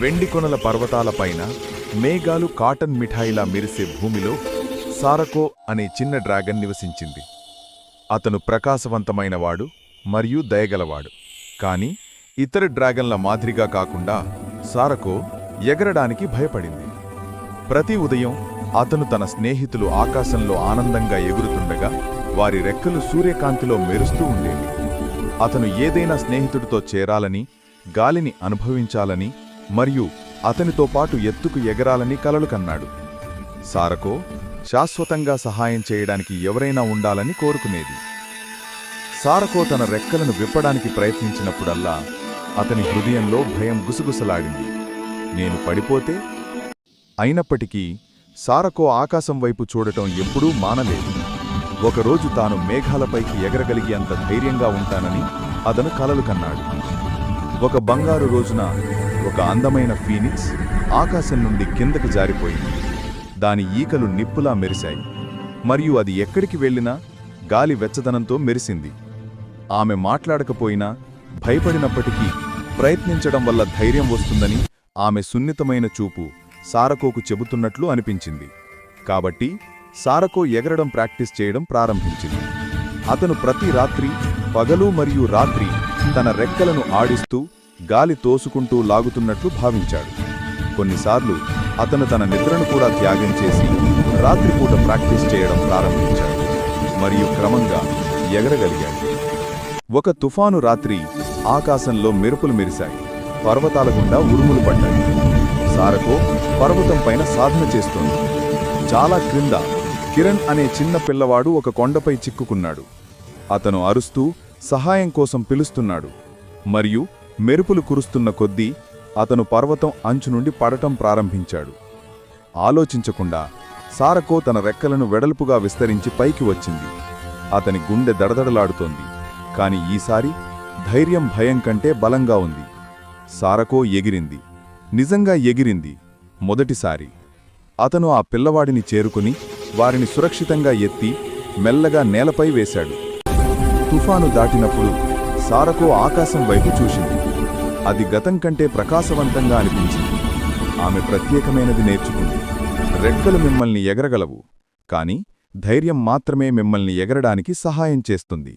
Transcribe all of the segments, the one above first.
వెండి కొనల పర్వతాలపైన మేఘాలు కాటన్ మిఠాయిలా మెరిసే భూమిలో సారకో అనే చిన్న డ్రాగన్ నివసించింది. అతను ప్రకాశవంతమైనవాడు మరియు దయగలవాడు. కాని ఇతర డ్రాగన్ల మాదిరిగా కాకుండా సారకో ఎగరడానికి భయపడింది. ప్రతి ఉదయం అతను తన స్నేహితులు ఆకాశంలో ఆనందంగా ఎగురుతుండగా వారి రెక్కలు సూర్యకాంతిలో మెరుస్తూ ఉండేవి. అతను ఏదైనా స్నేహితుడితో చేరాలని గాలిని అనుభవించాలని మరియు అతనితో పాటు ఎత్తుకు ఎగరాలని కలలు కన్నాడు. సారకో శాశ్వతంగా సహాయం చేయడానికి ఎవరైనా ఉండాలని కోరుకునేది. సారకో తన రెక్కలను విప్పడానికి ప్రయత్నించినప్పుడల్లా అతని హృదయంలో భయం గుసగుసలాడింది. నేను పడిపోతే? అయినప్పటికీ సారకో ఆకాశం వైపు చూడటం ఎప్పుడూ మానలేదు. ఒకరోజు తాను మేఘాలపైకి ఎగరగలిగే అంత ధైర్యంగా ఉంటానని అతను కలలు కన్నాడు. ఒక బంగారు రోజున ఒక అందమైన ఫీనిక్స్ ఆకాశం నుండి కిందకి జారిపోయింది. దాని ఈకలు నిప్పులా మెరిశాయి. మరియు అది ఎక్కడికి వెళ్ళినా గాలి వెచ్చదనంతో మెరిసింది. ఆమె మాట్లాడకపోయినా భయపడినప్పటికీ ప్రయత్నించడం వల్ల ధైర్యం వస్తుందని ఆమె సున్నితమైన చూపు సారకోకు చెబుతున్నట్లు అనిపించింది. కాబట్టి సారకో ఎగరడం ప్రాక్టీస్ చేయడం ప్రారంభించింది. అతను ప్రతి రాత్రి పగలు మరియు రాత్రి తన రెక్కలను ఆడిస్తూ గాలి తోసుకుంటూ లాగుతున్నట్లు భావించాడు. కొన్నిసార్లు అతను తన నిద్రను కూడా త్యాగం చేసి రాత్రిపూట ప్రాక్టీస్ చేయడం ప్రారంభించాడు. మరియు క్రమంగా ఎగరగలిగాడు. ఒక తుఫాను రాత్రి ఆకాశంలో మెరుపులు మెరిశాయి. పర్వతాల గుండా ఉరుములు పడ్డాయి. సారకో పర్వతం పైన సాధన చేస్తోంది. చాలా క్రింద కిరణ్ అనే చిన్న పిల్లవాడు ఒక కొండపై చిక్కుకున్నాడు. అతను అరుస్తూ సహాయం కోసం పిలుస్తున్నాడు. మరియు మెరుపులు కురుస్తున్న కొద్దీ అతను పర్వతం అంచు నుండి పడటం ప్రారంభించాడు. ఆలోచించకుండా సారకో తన రెక్కలను వెడల్పుగా విస్తరించి పైకి వచ్చింది. అతని గుండె దడదడలాడుతోంది. కాని ఈసారి ధైర్యం భయం కంటే బలంగా ఉంది. సారకో ఎగిరింది. నిజంగా ఎగిరింది. మొదటిసారి. అతను ఆ పిల్లవాడిని చేరుకుని వారిని సురక్షితంగా ఎత్తి మెల్లగా నేలపై వేశాడు. తుఫాను దాటినప్పుడు సారకో ఆకాశం వైపు చూసింది. అది గతం కంటే ప్రకాశవంతంగా అనిపించింది. ఆమె ప్రత్యేకమైనది నేర్చుకుంది. రెక్కలు మిమ్మల్ని ఎగరగలవు. కాని ధైర్యం మాత్రమే మిమ్మల్ని ఎగరడానికి సహాయం చేస్తుంది.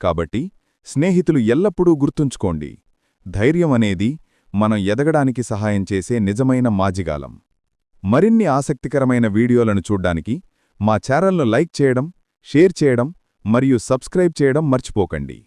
కాబట్టి స్నేహితులు ఎల్లప్పుడూ గుర్తుంచుకోండి ధైర్యం అనేది మనం ఎదగడానికి సహాయం చేసే నిజమైన మాజిగాలం. మరిన్ని ఆసక్తికరమైన వీడియోలను చూడ్డానికి మా ఛానల్ను లైక్ చేయడం షేర్ చేయడం మరియు సబ్స్క్రైబ్ చేయడం మర్చిపోకండి.